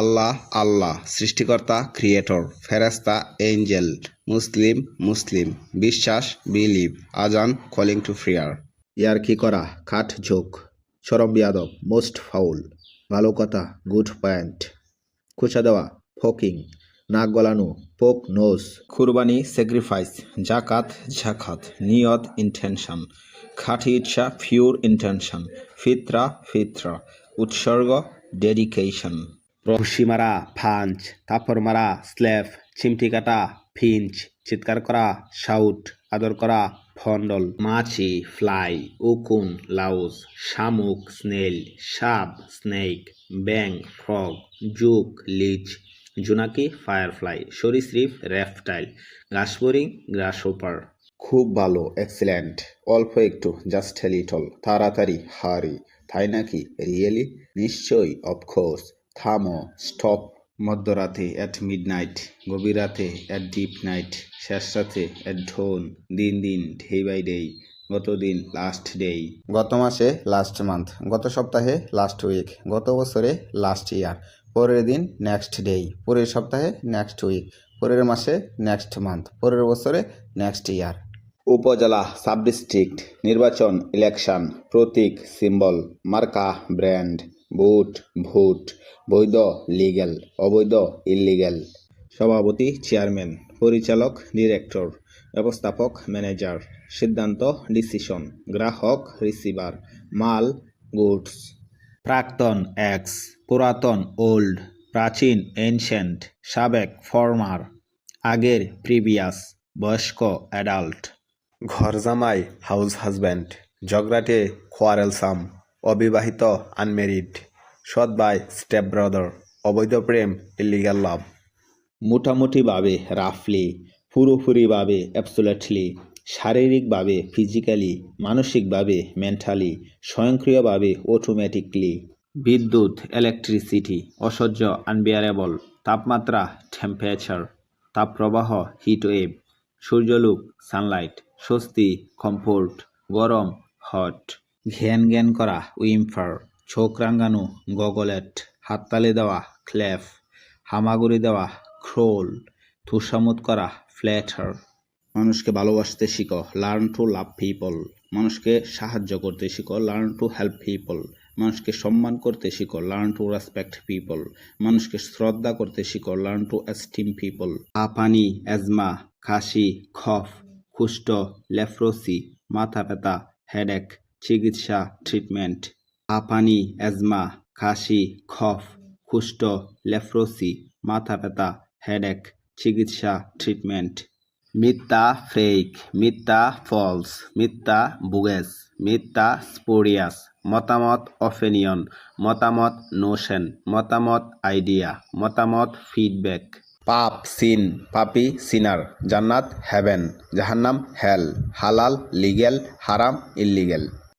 আল্লাহ আল্লাহ, সৃষ্টিকর্তা ক্রিয়েটর ফেরেস্তা এঞ্জেল মুসলিম মুসলিম, বিশ্বাস বিলিভ আজান কলিং টু ফ্রিয়ার ইয়ার কি করা? কাঠ ঝোঁক সরম বিয়াদব মোস্ট ফাউল ভালো কথা গুড পয়েন্ট খুচা দেওয়া ফকিং নাক গলানো পোক নোস কুরবানি স্যাক্রিফাইস জাকাত, ঝাকাত, নিয়ত ইন্টেনশন খাঁটি ইচ্ছা পিওর ইন্টেনশন ফিতরা ফিতরা। উৎসর্গ ডেডিকেশন ঘুষি মারা ফাঞ্চ থাপড় মারা স্ল্যাপ চিমটি কাটা ফিঞ্চ, চিৎকার করা, শাউট, আদর করা ফন্ডল মাছি, ফ্লাই, উকুন, লাউজ, শামুক, স্নেল সাপ স্নেক ব্যাং, ফ্রগ, জুক, লিচ, জোনাকি, ফায়ারফ্লাই, সরীসৃপ র্যাফটাইল ঘাসফড়িং গ্রাসহোপার। খুব ভালো, এক্সিলেন্ট। অল্প একটু, জাস্ট লিটল। তাড়াতাড়ি, হারি। তাই নাকি? রিয়েলি? নিশ্চয়ই, অফকোর্স। থামো, স্টপ। মধ্যরাতে অ্যাট মিড নাইট গভীর রাতে অ্যাট ডিপ নাইট শেষ রাতে অ্যাট ঢোন দিন দিন ডে বাই ডে গত দিন লাস্ট ডে গত মাসে লাস্ট মান্থ গত সপ্তাহে লাস্ট উইক গত বছরে লাস্ট ইয়ার পরের দিন নেক্সট ডে পরের সপ্তাহে নেক্সট উইক পরের মাসে নেক্সট মান্থ পরের বছরে নেক্সট ইয়ার উপজেলা সাব ডিস্ট্রিক্ট নির্বাচন ইলেকশন প্রতীক সিম্বল মার্কা ব্র্যান্ড ভোট ভোট, বৈধ লিগ্যাল অবৈধ ইলিগ্যাল সভাপতি চেয়ারম্যান পরিচালক ডিরেক্টর ব্যবস্থাপক ম্যানেজার সিদ্ধান্ত ডিসিশন গ্রাহক রিসিভার মাল গুডস প্রাক্তন এক্স পুরাতন ওল্ড প্রাচীন এনশেন্ট সাবেক ফর্মার আগের প্রিভিয়াস বয়স্ক অ্যাডাল্ট ঘর জামাই হাউস হাজব্যান্ড ঝগড়াটে কোয়ারেলসাম অবিবাহিত আনমেরিড সৎ বাই স্টেপ ব্রাদার অবৈধ প্রেম ইলিগাল লাভ মোটামুটিভাবে রাফলি পুরোপুরিভাবে অ্যাবসোলেটলি শারীরিকভাবে ফিজিক্যালি মানসিকভাবে মেন্টালি স্বয়ংক্রিয়ভাবে অটোমেটিকলি বিদ্যুৎ ইলেকট্রিসিটি অসহ্য আনবিয়ারেবল তাপমাত্রা টেম্পারেচার তাপপ্রবাহ হিটওয়েভ সূর্যলোক সানলাইট স্বস্তি কমফোর্ট গরম হট ঘ্যান জ্ঞান করা উইম্ফার চোখ রাঙ্গানো গগলেট, হাততালি দেওয়া ক্ল্যাফ হামাগুড়ি দেওয়া, ক্রোল তুষামত করা, ফ্ল্যাটার। মানুষকে ভালোবাসতে শিখো, লার্ন টু লাভ পিপল। মানুষকে সাহায্য করতে শিখো, লার্ন টু হেল্প পিপল। মানুষকে সম্মান করতে শিখো, লার্ন টু রেসপেক্ট পিপল। মানুষকে শ্রদ্ধা করতে শিখো, লার্ন টু এস্টিম পিপল। হাঁপানি অ্যাজমা কাশি খফ কুষ্ঠ লেফ্রোসি, মাথা ব্যথা, হেডেক চিকিৎসা ট্রিটমেন্ট হাঁপানি অ্যাজমা কাশি খফ কুষ্ঠ, লেফ্রোসি, মাথা ব্যথা হেডেক চিকিৎসা ট্রিটমেন্ট মিথ্যা ফেক মিথ্যা ফলস মিথ্যা বুগেস মিথ্যা স্পোরিয়াস মতামত অফেনিয়ন মতামত নোশন মতামত আইডিয়া মতামত ফিডব্যাক পাপ সিন পাপি সিনার জান্নাত হ্যাভেন জাহান্নাম হেল হালাল লিগেল হারাম ইল্লিগেল